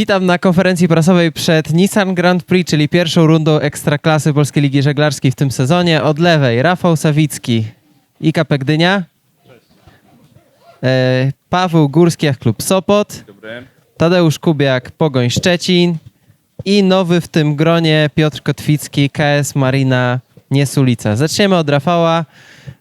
Witam na konferencji prasowej przed Nissan Grand Prix, czyli pierwszą rundą Ekstraklasy Polskiej Ligi Żeglarskiej w tym sezonie. Od lewej Rafał Sawicki, IKP Gdynia. E, Paweł Górski, klub Sopot. Tadeusz Kubiak, Pogoń Szczecin. I nowy w tym gronie Piotr Kotwicki, KS Marina Niesulica. Zaczniemy od Rafała.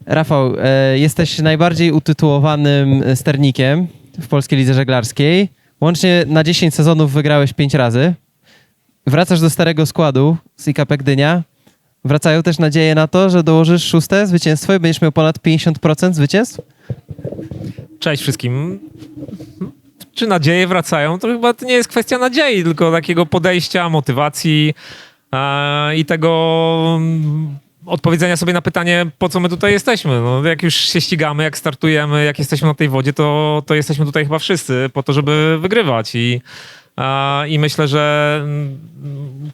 Rafał, e, jesteś najbardziej utytułowanym sternikiem w Polskiej Lidze Żeglarskiej. Łącznie na 10 sezonów wygrałeś 5 razy. Wracasz do starego składu z IKP Gdynia. Wracają też nadzieje na to, że dołożysz szóste zwycięstwo i będziesz miał ponad 50% zwycięstw? Cześć wszystkim. Czy nadzieje wracają? To chyba nie jest kwestia nadziei, tylko takiego podejścia, motywacji e, i tego odpowiedzenia sobie na pytanie, po co my tutaj jesteśmy. No, jak już się ścigamy, jak startujemy, jak jesteśmy na tej wodzie, to, to jesteśmy tutaj chyba wszyscy po to, żeby wygrywać. I, e, i myślę, że mm,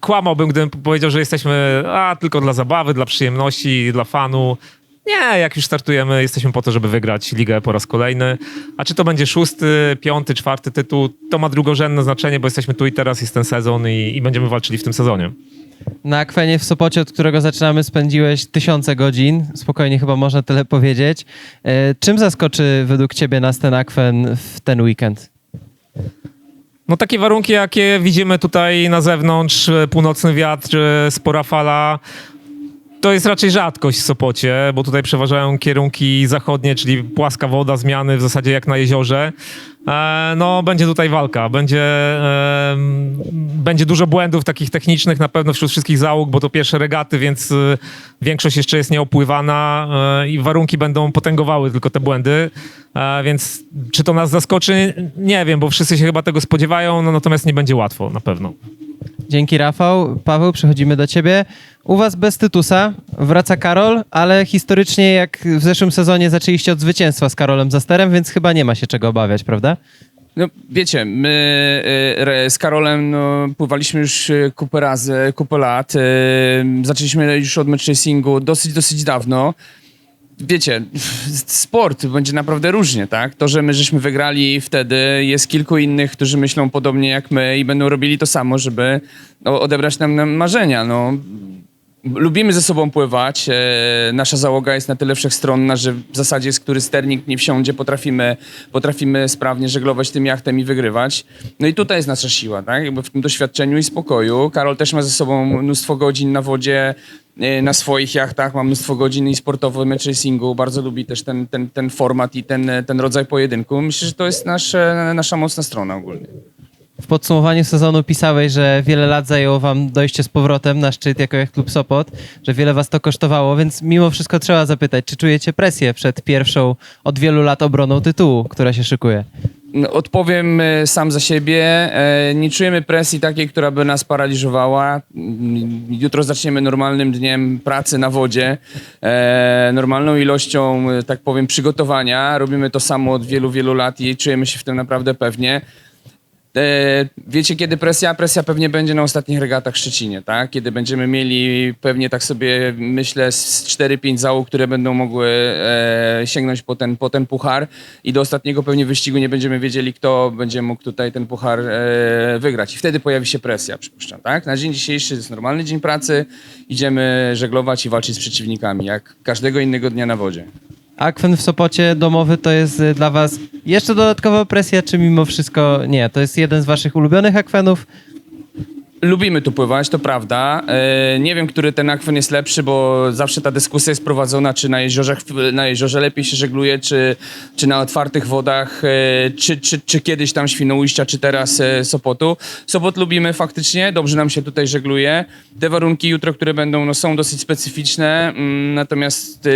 kłamałbym, gdybym powiedział, że jesteśmy a, tylko dla zabawy, dla przyjemności, dla fanu. Nie, jak już startujemy, jesteśmy po to, żeby wygrać ligę po raz kolejny. A czy to będzie szósty, piąty, czwarty tytuł, to ma drugorzędne znaczenie, bo jesteśmy tu i teraz, jest ten sezon i, i będziemy walczyli w tym sezonie. Na akwenie w Sopocie, od którego zaczynamy, spędziłeś tysiące godzin. Spokojnie chyba można tyle powiedzieć. E, Czym zaskoczy według ciebie nas ten akwen w ten weekend? No takie warunki, jakie widzimy tutaj na zewnątrz, e, północny wiatr, e, spora fala, to jest raczej rzadkość w Sopocie, bo tutaj przeważają kierunki zachodnie, czyli płaska woda, zmiany w zasadzie jak na jeziorze. E, no, będzie tutaj walka, będzie, e, będzie dużo błędów takich technicznych na pewno wśród wszystkich załóg, bo to pierwsze regaty, więc e, większość jeszcze jest nieopływana i warunki będą potęgowały tylko te błędy. Więc czy to nas zaskoczy? Nie wiem, bo wszyscy się chyba tego spodziewają, no, natomiast nie będzie łatwo na pewno. Dzięki Rafał. Paweł, przechodzimy do ciebie. U was bez Tytusa wraca Karol, ale historycznie jak w zeszłym sezonie zaczęliście od zwycięstwa z Karolem Zasterem, więc chyba nie ma się czego obawiać, prawda? No wiecie, my y, z Karolem no, pływaliśmy już y, kupę razy, kupę lat. y, Zaczęliśmy już od match racingu dosyć, dosyć dawno. Wiecie, sport będzie naprawdę różnie, tak? To, że my żeśmy wygrali wtedy, jest kilku innych, którzy myślą podobnie jak my i będą robili to samo, żeby no, odebrać nam, nam marzenia. No, Lubimy ze sobą pływać. E, nasza załoga jest na tyle wszechstronna, że w zasadzie z który sternik nie wsiądzie, potrafimy, potrafimy sprawnie żeglować tym jachtem i wygrywać. No i tutaj jest nasza siła, tak? Jakby w tym doświadczeniu i spokoju. Karol też ma ze sobą mnóstwo godzin na wodzie, e, na swoich jachtach, ma mnóstwo godzin i sportowy match racingu. Bardzo lubi też ten, ten, ten format i ten, ten rodzaj pojedynku. Myślę, że to jest nasze, nasza mocna strona ogólnie. W podsumowaniu sezonu pisałeś, że wiele lat zajęło wam dojście z powrotem na szczyt jako jak klub Sopot, że wiele was to kosztowało, więc mimo wszystko trzeba zapytać, czy czujecie presję przed pierwszą od wielu lat obroną tytułu, która się szykuje? No, Odpowiem e, sam za siebie. E, Nie czujemy presji takiej, która by nas paraliżowała. Mm, Jutro zaczniemy normalnym dniem pracy na wodzie, e, normalną ilością, tak powiem, przygotowania. Robimy to samo od wielu, wielu lat i czujemy się w tym naprawdę pewnie. E, Wiecie, kiedy presja? Presja pewnie będzie na ostatnich regatach w Szczecinie, tak? Kiedy będziemy mieli pewnie tak sobie, myślę, z 4-5 załóg, które będą mogły e, sięgnąć po ten, po ten puchar i do ostatniego pewnie wyścigu nie będziemy wiedzieli, kto będzie mógł tutaj ten puchar e, wygrać. I wtedy pojawi się presja, przypuszczam, tak? Na dzień dzisiejszy jest normalny dzień pracy, idziemy żeglować i walczyć z przeciwnikami, jak każdego innego dnia na wodzie. Akwen w Sopocie domowy to jest y, dla was jeszcze dodatkowa presja, czy mimo wszystko nie? To jest jeden z waszych ulubionych akwenów? Lubimy tu pływać, to prawda. E, nie wiem, który ten akwen jest lepszy, bo zawsze ta dyskusja jest prowadzona, czy na jeziorze, na jeziorze lepiej się żegluje, czy, czy na otwartych wodach, e, czy, czy, czy kiedyś tam Świnoujścia, czy teraz e, Sopotu. Sopot lubimy faktycznie, dobrze nam się tutaj żegluje. Te warunki jutro, które będą, no, są dosyć specyficzne, mm, natomiast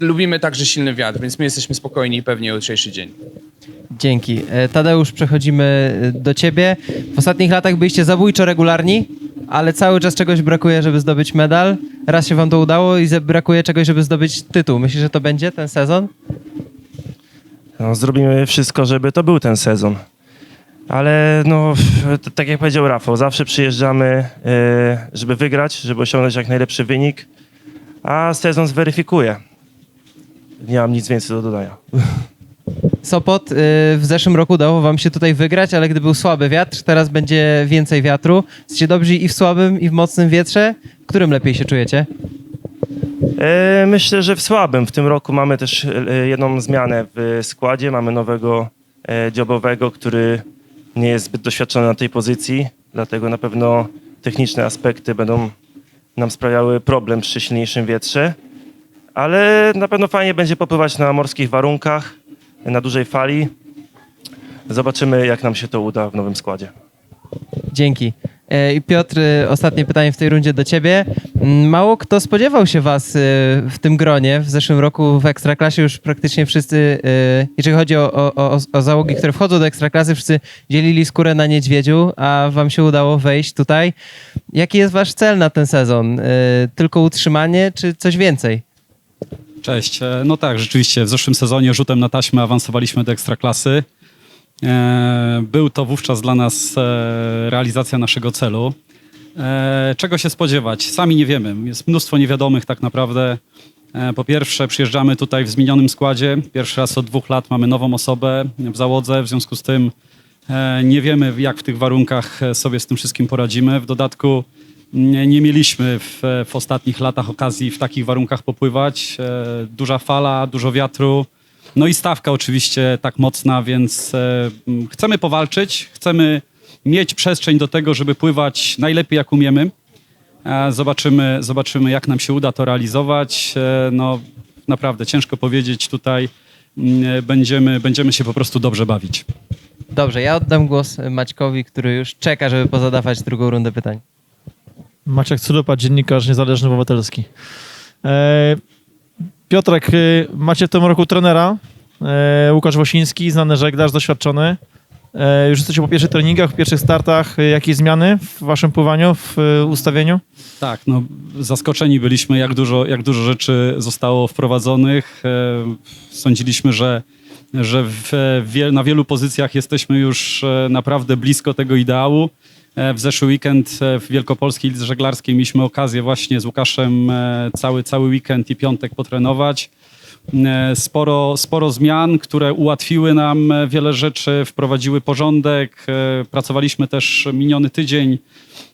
lubimy także silny wiatr, więc my jesteśmy spokojni i pewni o jutrzejszy dzień. Dzięki. Tadeusz, przechodzimy do ciebie. W ostatnich latach byliście zabójczo regularni, ale cały czas czegoś brakuje, żeby zdobyć medal. Raz się wam to udało i brakuje czegoś, żeby zdobyć tytuł. Myślisz, że to będzie ten sezon? No, zrobimy wszystko, żeby to był ten sezon. Ale no, tak jak powiedział Rafał, zawsze przyjeżdżamy, e, żeby wygrać, żeby osiągnąć jak najlepszy wynik, a sezon zweryfikuje. Nie mam nic więcej do dodania. Sopot y, w zeszłym roku udało wam się tutaj wygrać, ale gdy był słaby wiatr, teraz będzie więcej wiatru. Jesteście dobrzy i w słabym, i w mocnym wietrze. W którym lepiej się czujecie? E, Myślę, że w słabym. W tym roku mamy też e, jedną zmianę w składzie. Mamy nowego e, dziobowego, który nie jest zbyt doświadczony na tej pozycji, dlatego na pewno techniczne aspekty będą nam sprawiały problem przy silniejszym wietrze. Ale na pewno fajnie będzie popływać na morskich warunkach, na dużej fali. Zobaczymy, jak nam się to uda w nowym składzie. Dzięki. E, I Piotr, y, ostatnie pytanie w tej rundzie do ciebie. Mm, Mało kto spodziewał się was y, w tym gronie. W zeszłym roku w Ekstraklasie już praktycznie wszyscy, jeżeli chodzi o, o, o, załogi, które wchodzą do Ekstraklasy, wszyscy dzielili skórę na niedźwiedziu, a wam się udało wejść tutaj. Jaki jest wasz cel na ten sezon? Tylko utrzymanie, czy coś więcej? Cześć. E, No tak, rzeczywiście w zeszłym sezonie rzutem na taśmę awansowaliśmy do ekstraklasy. E, Był to wówczas dla nas e, realizacja naszego celu. Czego się spodziewać? Sami nie wiemy. Jest mnóstwo niewiadomych tak naprawdę. Po pierwsze, przyjeżdżamy tutaj w zmienionym składzie. Pierwszy raz od dwóch lat mamy nową osobę w załodze, w związku z tym nie wiemy, jak w tych warunkach sobie z tym wszystkim poradzimy. W dodatku nie, mieliśmy w, w ostatnich latach okazji w takich warunkach popływać. E, Duża fala, dużo wiatru. No i stawka oczywiście tak mocna, więc e, chcemy powalczyć, chcemy mieć przestrzeń do tego, żeby pływać najlepiej jak umiemy. Zobaczymy, zobaczymy jak nam się uda to realizować. E, No naprawdę ciężko powiedzieć tutaj. Będziemy, będziemy się po prostu dobrze bawić. Dobrze, ja oddam głos Maćkowi, który już czeka, żeby pozadawać drugą rundę pytań. Maciek Curupa, dziennikarz niezależny obywatelski. E, Piotrek, e, macie w tym roku trenera, e, Łukasz Wosiński, znany żeglarz, doświadczony. E, już jesteście po pierwszych treningach, pierwszych startach. E, Jakieś zmiany w waszym pływaniu, w ustawieniu? Tak, no zaskoczeni byliśmy, jak dużo, jak dużo rzeczy zostało wprowadzonych. Sądziliśmy, że, że w, na wielu pozycjach jesteśmy już naprawdę blisko tego ideału. E, W zeszły weekend e, w Wielkopolskiej Lidze Żeglarskiej mieliśmy okazję właśnie z Łukaszem e, cały, cały weekend i piątek potrenować. Sporo, sporo zmian, które ułatwiły nam wiele rzeczy, wprowadziły porządek. Pracowaliśmy też miniony tydzień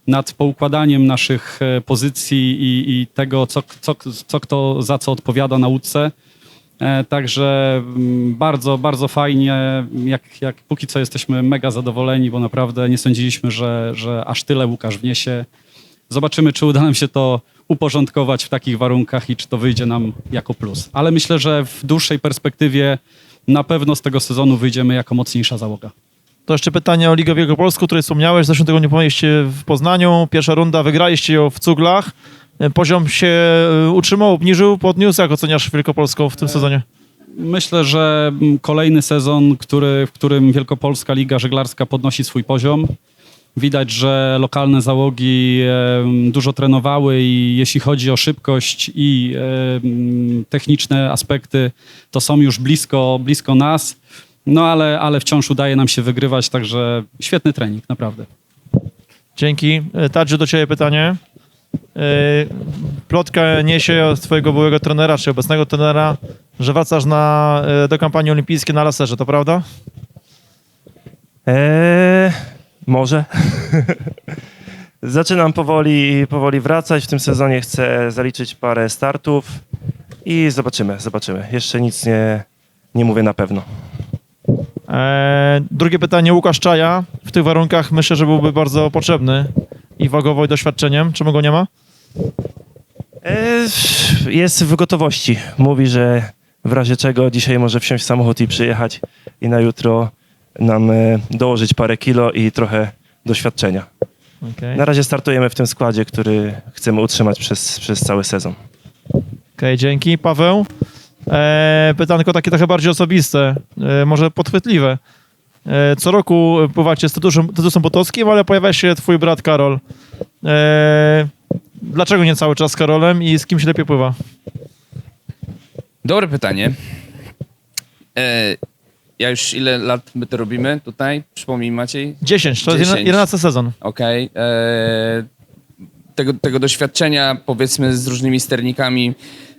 nad poukładaniem naszych pozycji i, i tego, co, co, co kto za co odpowiada nauce. E, Także mm, bardzo, bardzo fajnie. Jak, jak póki co jesteśmy mega zadowoleni, bo naprawdę nie sądziliśmy, że, że aż tyle Łukasz wniesie. Zobaczymy, czy uda nam się to uporządkować w takich warunkach i czy to wyjdzie nam jako plus. Ale myślę, że w dłuższej perspektywie na pewno z tego sezonu wyjdziemy jako mocniejsza załoga. To jeszcze pytanie o Ligę Wielkopolską, o której wspomniałeś. W zeszłym tygodniu pomyliście w Poznaniu. Pierwsza runda, wygraliście ją w Cuglach. E, Poziom się e, utrzymał, obniżył, podniósł. Jak oceniasz Wielkopolską w tym sezonie? Myślę, że mm, kolejny sezon, który, w którym Wielkopolska Liga Żeglarska podnosi swój poziom. Widać, że lokalne załogi dużo trenowały i jeśli chodzi o szybkość i techniczne aspekty, to są już blisko, blisko nas. No ale, ale wciąż udaje nam się wygrywać, także świetny trening, naprawdę. Dzięki. E, Tadziu, do ciebie pytanie. E, Plotka niesie od twojego byłego trenera, czy obecnego trenera, że wracasz na, e, do kampanii olimpijskiej na laserze, to prawda? Eee, może. Zaczynam powoli, powoli wracać. W tym sezonie chcę zaliczyć parę startów i zobaczymy, zobaczymy. Jeszcze nic nie, nie mówię na pewno. E, drugie pytanie, Łukasz Czaja. W tych warunkach myślę, że byłby bardzo potrzebny i wagowo, i doświadczeniem. Czemu go nie ma? Eee, jest w gotowości. Mówi, że w razie czego dzisiaj może wsiąść w samochód i przyjechać i na jutro nam e, dołożyć parę kilo i trochę doświadczenia. Okej, Na razie startujemy w tym składzie, który chcemy utrzymać przez, przez cały sezon. Okej, dzięki. Paweł, e, pytanko takie trochę bardziej osobiste, e, może podchwytliwe. E, co roku pływacie z Tytusem, Tytusem Potockim, ale pojawia się twój brat Karol. E, dlaczego nie cały czas z Karolem i z kim się lepiej pływa? Dobre pytanie. E, ja już ile lat my to robimy tutaj? Przypomnij Maciej. 10, to jest 10. 11 sezon. Okej. e, Tego, tego doświadczenia, powiedzmy, z różnymi sternikami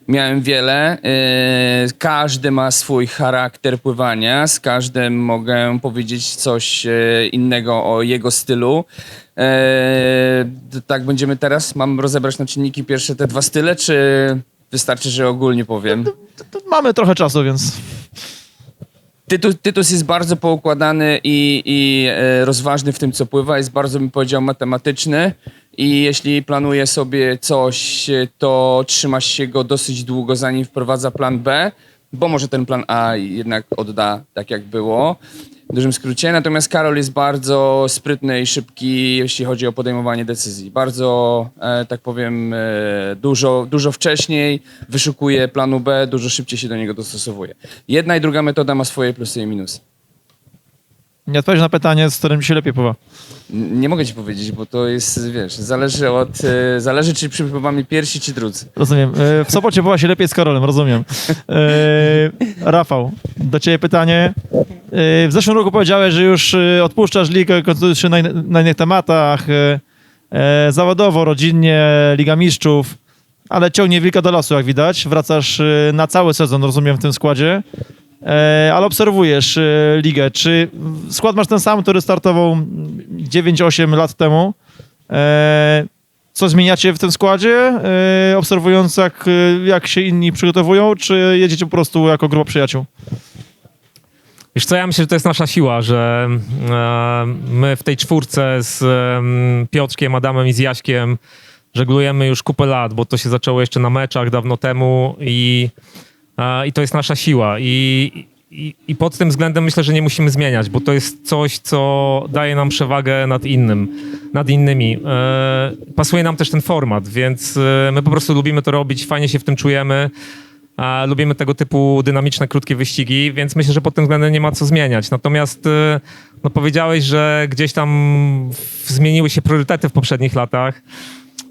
Miałem wiele. Yy, każdy ma swój charakter pływania. Z każdym mogę powiedzieć coś e, innego o jego stylu. E, tak będziemy teraz. Mam rozebrać na czynniki pierwsze te dwa style, czy wystarczy, że ogólnie powiem? Mamy trochę czasu, więc Tytus, Tytus jest bardzo poukładany i, i e, rozważny w tym, co pływa. Jest bardzo, bym powiedział, matematyczny. I jeśli planuje sobie coś, to trzyma się go dosyć długo, zanim wprowadza plan B, bo może ten plan A jednak odda tak, jak było. W dużym skrócie. Natomiast Karol jest bardzo sprytny i szybki, jeśli chodzi o podejmowanie decyzji. Bardzo, e, tak powiem, e, dużo, dużo wcześniej wyszukuje planu B, dużo szybciej się do niego dostosowuje. Jedna i druga metoda ma swoje plusy i minusy. Nie odpowiedź na pytanie, z którym się lepiej pływa. Nie mogę ci powiedzieć, bo to jest, wiesz, zależy od, e, zależy czy przypływamy pierwsi czy drudzy. Rozumiem. E, W Sopocie była się lepiej z Karolem, rozumiem. E, Rafał, do ciebie pytanie. E, W zeszłym roku powiedziałeś, że już odpuszczasz ligę, koncentrujesz się na, in- na innych tematach. e, Zawodowo, rodzinnie, Liga Mistrzów, ale ciągnie wilka do lasu, jak widać. Wracasz na cały sezon, rozumiem, w tym składzie. E, Ale obserwujesz e, ligę. Czy skład masz ten sam, który startował mm, 9-8 lat temu? E, co zmieniacie w tym składzie, obserwując jak, jak się inni przygotowują, czy jedziecie po prostu jako grupa przyjaciół? Wiesz co, ja myślę, że to jest nasza siła, że my w tej czwórce z Piotrkiem, Adamem i z Jaśkiem żeglujemy już kupę lat, bo to się zaczęło jeszcze na meczach dawno temu i, i to jest nasza siła. I, i, I pod tym względem myślę, że nie musimy zmieniać, bo to jest coś, co daje nam przewagę nad innym, nad innymi. E, pasuje nam też ten format, więc e, my po prostu lubimy to robić, fajnie się w tym czujemy. A lubimy tego typu dynamiczne, krótkie wyścigi, więc myślę, że pod tym względem nie ma co zmieniać. Natomiast e, no, powiedziałeś, że gdzieś tam zmieniły się priorytety w poprzednich latach.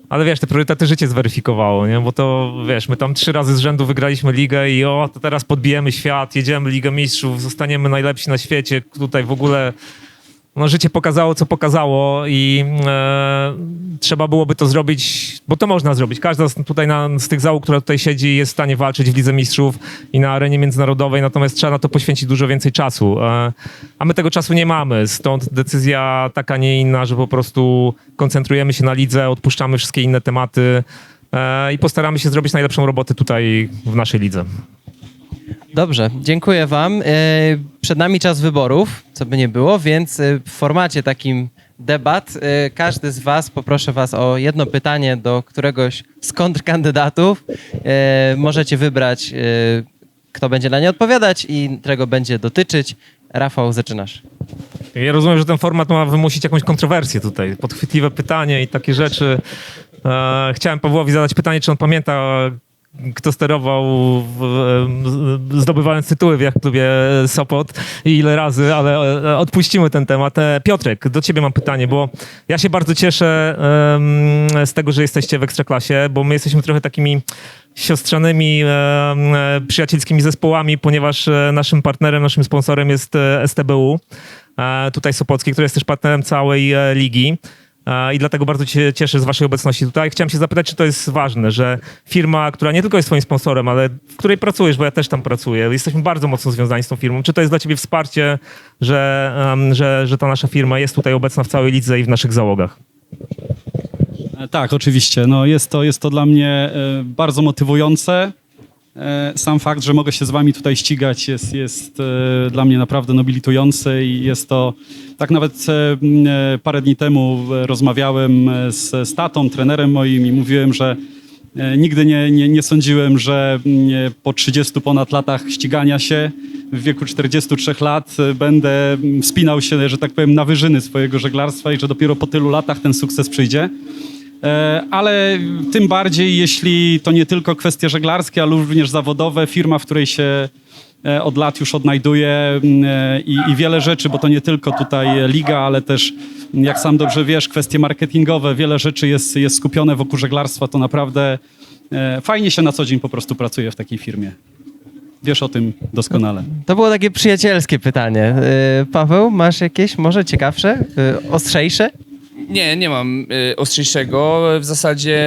Ale wiesz, te priorytety życie zweryfikowało, nie? Bo to, wiesz, my tam trzy razy z rzędu wygraliśmy ligę i o, to teraz podbijemy świat, jedziemy Ligę Mistrzów, zostaniemy najlepsi na świecie. Tutaj w ogóle no, życie pokazało, co pokazało i e, trzeba byłoby to zrobić, bo to można zrobić. Każda z, tutaj na, z tych załóg, która tutaj siedzi, jest w stanie walczyć w Lidze Mistrzów i na arenie międzynarodowej, natomiast trzeba na to poświęcić dużo więcej czasu. E, a my tego czasu nie mamy, stąd decyzja taka, nie inna, że po prostu koncentrujemy się na lidze, odpuszczamy wszystkie inne tematy e, i postaramy się zrobić najlepszą robotę tutaj w naszej lidze. Dobrze, dziękuję wam. E, Przed nami czas wyborów, co by nie było, więc e, w formacie takim debat e, każdy z was, poproszę was o jedno pytanie do któregoś z kontrkandydatów. Możecie wybrać, kto będzie na nie odpowiadać i którego będzie dotyczyć. Rafał, zaczynasz. Ja rozumiem, że ten format ma wymusić jakąś kontrowersję tutaj, podchwytliwe pytanie i takie rzeczy. Chciałem Pawłowi zadać pytanie, czy on pamięta, kto sterował zdobywając tytuły w Jachtklubie Sopot i ile razy, ale e, odpuścimy ten temat. E, Piotrek, do ciebie mam pytanie, bo ja się bardzo cieszę z tego, że jesteście w Ekstraklasie, bo my jesteśmy trochę takimi siostrzanymi, e, przyjacielskimi zespołami, ponieważ naszym partnerem, naszym sponsorem jest STBU, tutaj Sopocki, który jest też partnerem całej ligi. I dlatego bardzo się cieszę z waszej obecności tutaj. Chciałem się zapytać, czy to jest ważne, że firma, która nie tylko jest twoim sponsorem, ale w której pracujesz, bo ja też tam pracuję, jesteśmy bardzo mocno związani z tą firmą. Czy to jest dla ciebie wsparcie, że, że, że ta nasza firma jest tutaj obecna w całej lidze i w naszych załogach? E, Tak, oczywiście. No, jest, to, jest to dla mnie e, bardzo motywujące. E, Sam fakt, że mogę się z wami tutaj ścigać jest, jest e, dla mnie naprawdę nobilitujący i jest to... Tak nawet e, parę dni temu rozmawiałem z, z tatą, trenerem moim i mówiłem, że nigdy nie, nie, nie sądziłem, że po 30 ponad latach ścigania się w wieku 43 lat będę wspinał się, że tak powiem, na wyżyny swojego żeglarstwa i że dopiero po tylu latach ten sukces przyjdzie. E, Ale tym bardziej, jeśli to nie tylko kwestie żeglarskie, ale również zawodowe, firma, w której się e, od lat już odnajduję m, e, i, i wiele rzeczy, bo to nie tylko tutaj liga, ale też, jak sam dobrze wiesz, kwestie marketingowe, wiele rzeczy jest, jest skupione wokół żeglarstwa, to naprawdę fajnie się na co dzień po prostu pracuje w takiej firmie. Wiesz o tym doskonale. To było takie przyjacielskie pytanie. Paweł, masz jakieś może ciekawsze, ostrzejsze? Nie, nie mam y, ostrzejszego. W zasadzie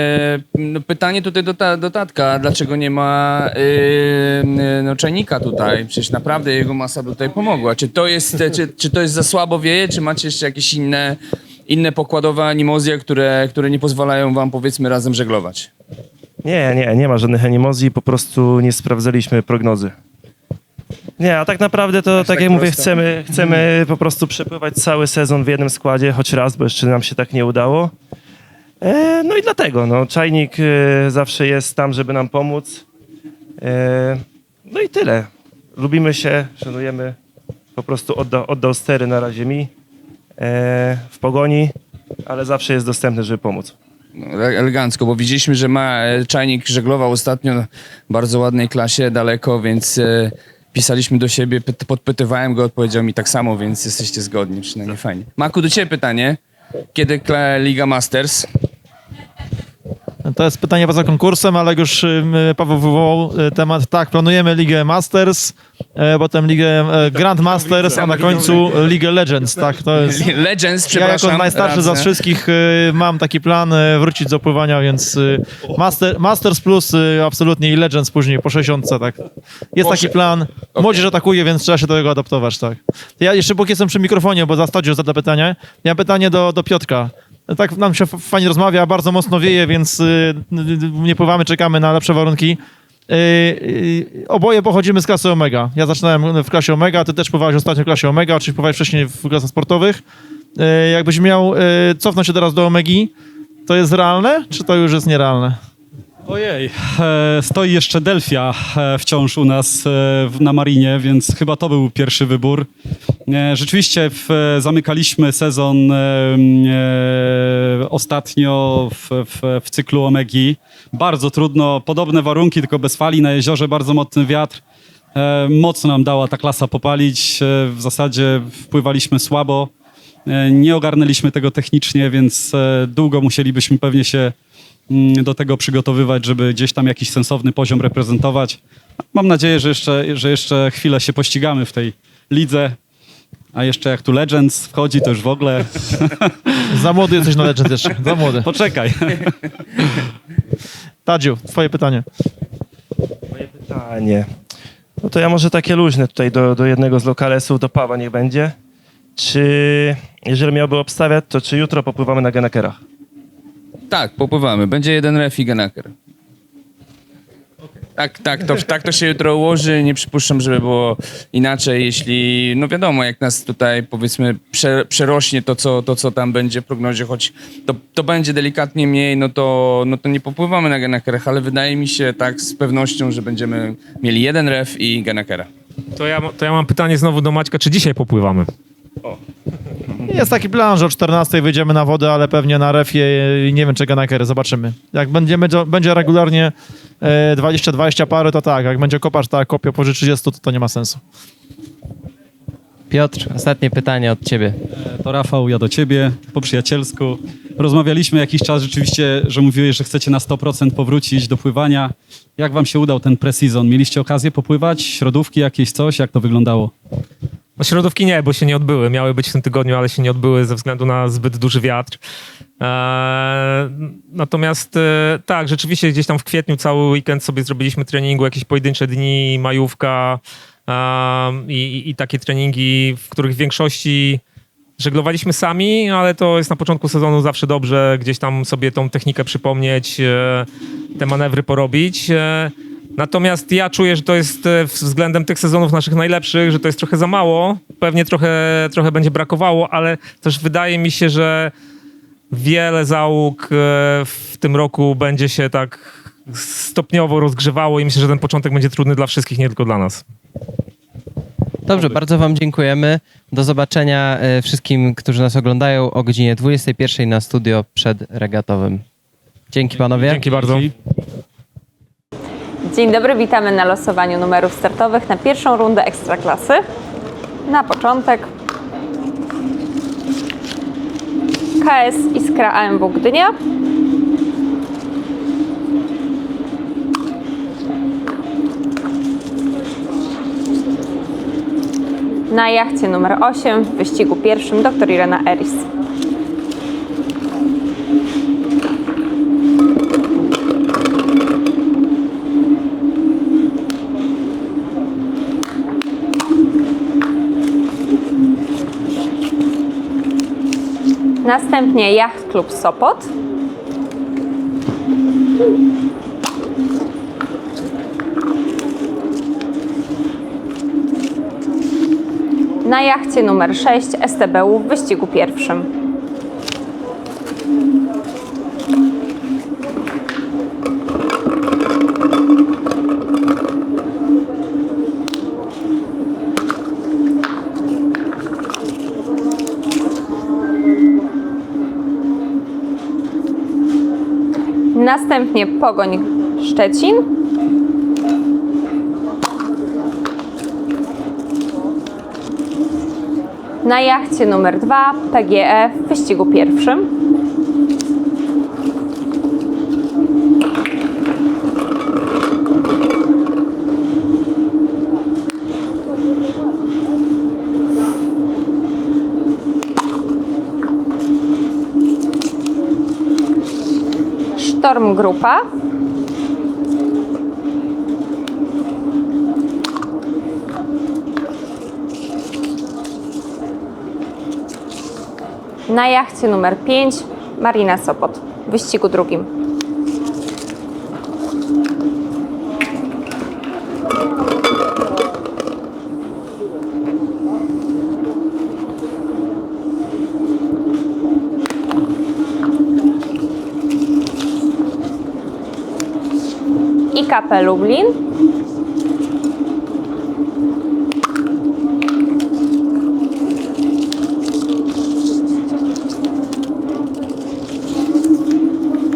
no, pytanie tutaj do, ta, do Tatka, dlaczego nie ma y, y, no, czajnika tutaj? Przecież naprawdę jego masa by tutaj pomogła. Czy to jest, czy, czy to jest za słabo wieje, czy macie jeszcze jakieś inne, inne pokładowe animozje, które, które nie pozwalają wam powiedzmy razem żeglować? Nie, nie, nie ma żadnych animozji, po prostu nie sprawdzaliśmy prognozy. Nie, a tak naprawdę to, tak, tak jak mówię, chcemy, chcemy po prostu przepływać cały sezon w jednym składzie, choć raz, bo jeszcze nam się tak nie udało. E, no i dlatego, no, czajnik e, zawsze jest tam, żeby nam pomóc. E, no i tyle. Lubimy się, szanujemy. Po prostu odda, oddał stery na razie mi e, w pogoni, ale zawsze jest dostępny, żeby pomóc. No, ele- elegancko, bo widzieliśmy, że ma e, czajnik żeglował ostatnio w bardzo ładnej klasie daleko, więc e, pisaliśmy do siebie, pyt, podpytywałem go, odpowiedział mi tak samo, więc jesteście zgodni, przynajmniej fajnie. Maku, do ciebie pytanie. Kiedy Liga Masters? To jest pytanie poza konkursem, ale już ym, Paweł wywołał y, temat. Tak, planujemy Ligę Masters, e, potem Ligę e, Grand Masters, a na końcu Ligę Legends. Tak, to jest... Legends, Ja przepraszam. jako najstarszy z was wszystkich y, mam taki plan y, wrócić do pływania, więc y, master, Masters Plus y, absolutnie i Legends później po 60, tak. Jest taki plan. Młodzież atakuje, więc trzeba się do tego adaptować, tak. Ja jeszcze póki jestem przy mikrofonie, bo za Stadziu zada pytanie. Ja mam pytanie do, do Piotrka. Tak nam się fajnie rozmawia, bardzo mocno wieje, więc y, y, nie pływamy, czekamy na lepsze warunki. Y, y, oboje pochodzimy z klasy Omega. Ja zaczynałem w klasie Omega, ty też pływałeś ostatnio w klasie Omega, czyli pływałeś wcześniej w klasach sportowych. Jakbyś miał cofnąć się teraz do Omegi, to jest realne, czy to już jest nierealne? Ojej, e, stoi jeszcze Delfia e, wciąż u nas e, na Marinie, więc chyba to był pierwszy wybór. Rzeczywiście w, zamykaliśmy sezon ostatnio w, w, w cyklu Omegi. Bardzo trudno, podobne warunki, tylko bez fali na jeziorze, bardzo mocny wiatr. Mocno nam dała ta klasa popalić. W zasadzie wpływaliśmy słabo. Nie ogarnęliśmy tego technicznie, więc długo musielibyśmy pewnie się do tego przygotowywać, żeby gdzieś tam jakiś sensowny poziom reprezentować. Mam nadzieję, że jeszcze, że jeszcze chwilę się pościgamy w tej lidze. A jeszcze jak tu Legends wchodzi, to już w ogóle Za młody jesteś na Legend jeszcze, za młody. poczekaj. Tadziu, twoje pytanie. Moje pytanie. No to ja może takie luźne tutaj do, do jednego z lokalesów, do Pawa niech będzie. Czy, jeżeli miałby obstawiać, to czy jutro popływamy na Genekerach? Tak, popływamy. Będzie jeden ref i Genaker. Tak, tak to, tak to się jutro ułoży. Nie przypuszczam, żeby było inaczej, jeśli, no wiadomo, jak nas tutaj powiedzmy prze, przerośnie to co, to, co tam będzie w prognozie, choć to, to będzie delikatnie mniej, no to, no to nie popływamy na Genakerach, ale wydaje mi się tak z pewnością, że będziemy mieli jeden ref i Genakera. To ja, to ja mam pytanie znowu do Maćka, czy dzisiaj popływamy? Jest taki plan, że o 14 wyjdziemy na wodę, ale pewnie na refie i nie wiem, czy Ganakery, zobaczymy. Jak będziemy, będzie regularnie e, 20-20 pary, to tak. Jak będzie kopacz tak kopie powyżej 30, to to nie ma sensu. Piotr, ostatnie pytanie od ciebie. To Rafał, ja do ciebie, po przyjacielsku. Rozmawialiśmy jakiś czas rzeczywiście, że mówiłeś, że chcecie na 100% powrócić do pływania. Jak wam się udał ten pre-season? Mieliście okazję popływać? Środówki jakieś, coś? Jak to wyglądało? No środówki nie, bo się nie odbyły. Miały być w tym tygodniu, ale się nie odbyły ze względu na zbyt duży wiatr. Eee, natomiast e, tak, rzeczywiście gdzieś tam w kwietniu cały weekend sobie zrobiliśmy treningu, jakieś pojedyncze dni, majówka i, i, i takie treningi, w których w większości żeglowaliśmy sami, ale to jest na początku sezonu zawsze dobrze gdzieś tam sobie tą technikę przypomnieć, e, te manewry porobić. E, Natomiast ja czuję, że to jest e, względem tych sezonów naszych najlepszych, że to jest trochę za mało. Pewnie trochę, trochę będzie brakowało, ale też wydaje mi się, że wiele załóg e, w tym roku będzie się tak stopniowo rozgrzewało i myślę, że ten początek będzie trudny dla wszystkich, nie tylko dla nas. Dobrze, bardzo wam dziękujemy. Do zobaczenia e, wszystkim, którzy nas oglądają o godzinie 21 na studio przedregatowym. Dzięki panowie. Dzięki bardzo. Dzień dobry, witamy na losowaniu numerów startowych na pierwszą rundę Ekstraklasy. Na początek KS Iskra AMW Gdynia. Na jachcie numer 8 w wyścigu pierwszym dr Irena Eris. Następnie Yacht Club Sopot. Na jachcie numer 6 STBU w wyścigu pierwszym. Następnie Pogoń Szczecin. Na jachcie numer 2 PGE w wyścigu pierwszym. Sztorm Grupa. Na jachcie numer 5 Marina Sopot w wyścigu drugim. IKP Lublin.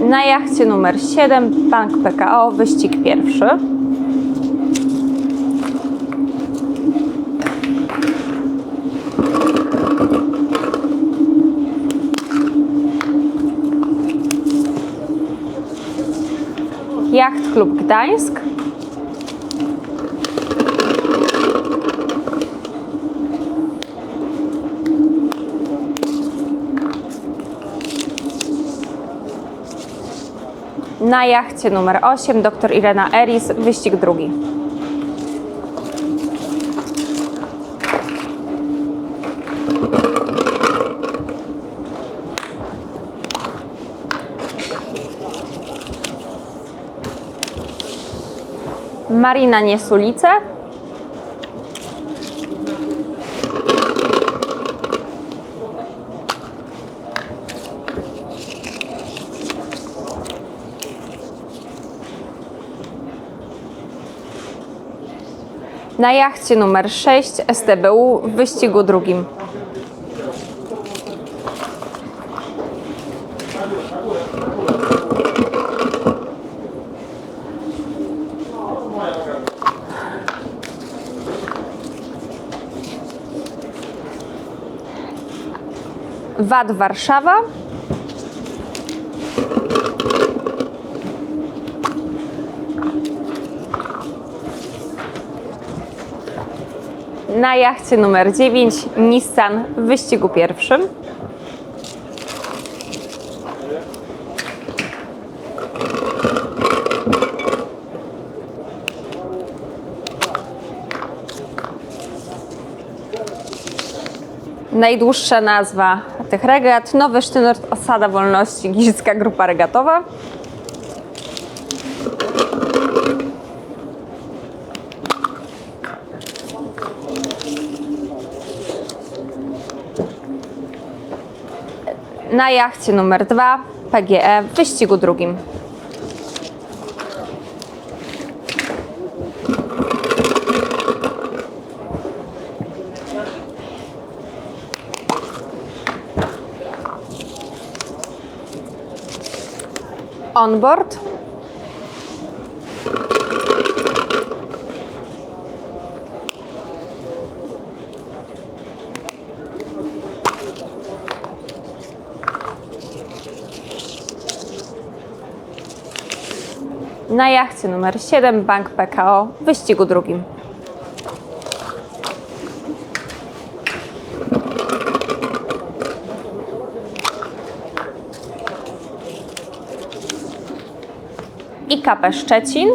Na jachcie numer 7 Bank PKO wyścig pierwszy. Jacht Klub Gdańsk. Na jachcie numer 8 dr Irena Eris, wyścig drugi. Marina Niesulice. Na jachcie numer 6 STBU w wyścigu drugim. WAD Warszawa. Na jachcie numer 9 Nissan w wyścigu pierwszym. Najdłuższa nazwa tych regat Nowy Sztynort Osada Wolności Giżycka Grupa Regatowa. Na jachcie numer 2 PGE w wyścigu drugim. Onboard. Na jachcie numer 7 Bank PKO w wyścigu drugim. PKP Szczecin.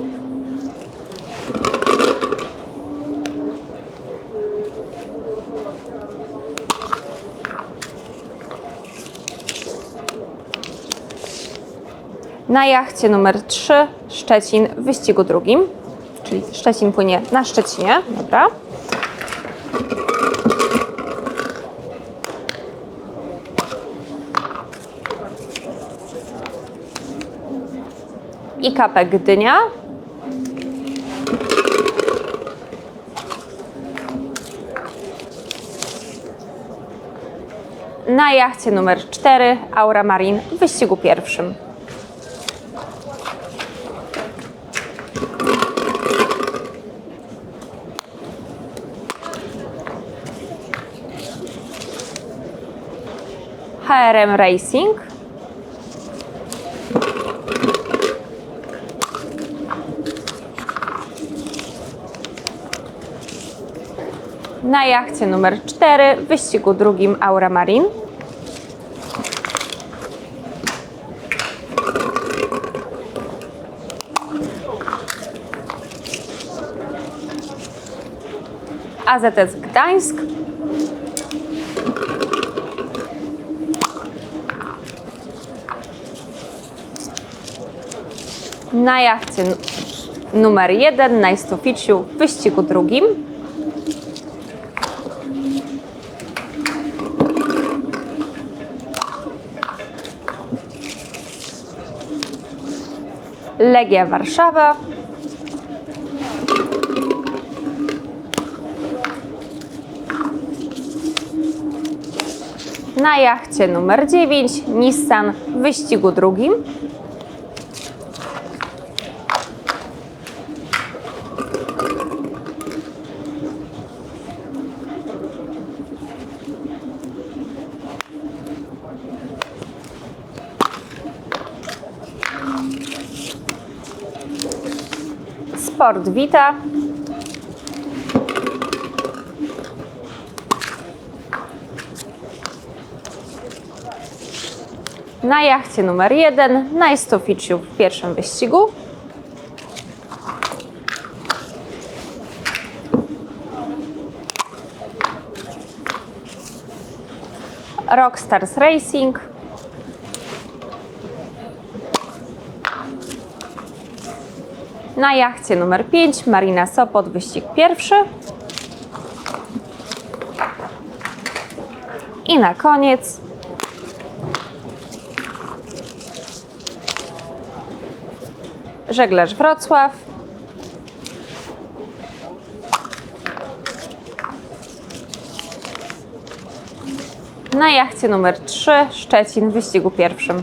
Na jachcie numer 3 Szczecin w wyścigu drugim, czyli Szczecin płynie na Szczecinie, dobra? IKP Gdynia. Na jachcie numer 4 Aura Marine w wyścigu pierwszym. HRM Racing. Na jachcie numer 4 w wyścigu drugim Aura Marine. AZS Gdańsk. Na jachcie numer 1 Nice w wyścigu drugim. Legia Warszawa. Na jachcie numer 9 Nissan w wyścigu drugim. Sport Vita. Na jachcie numer 1 Nice to Meet You w pierwszym wyścigu. Rockstars Racing. Na jachcie numer 5 Marina Sopot, wyścig pierwszy. I na koniec żeglarz Wrocław. Na jachcie numer 3 Szczecin w wyścigu pierwszym.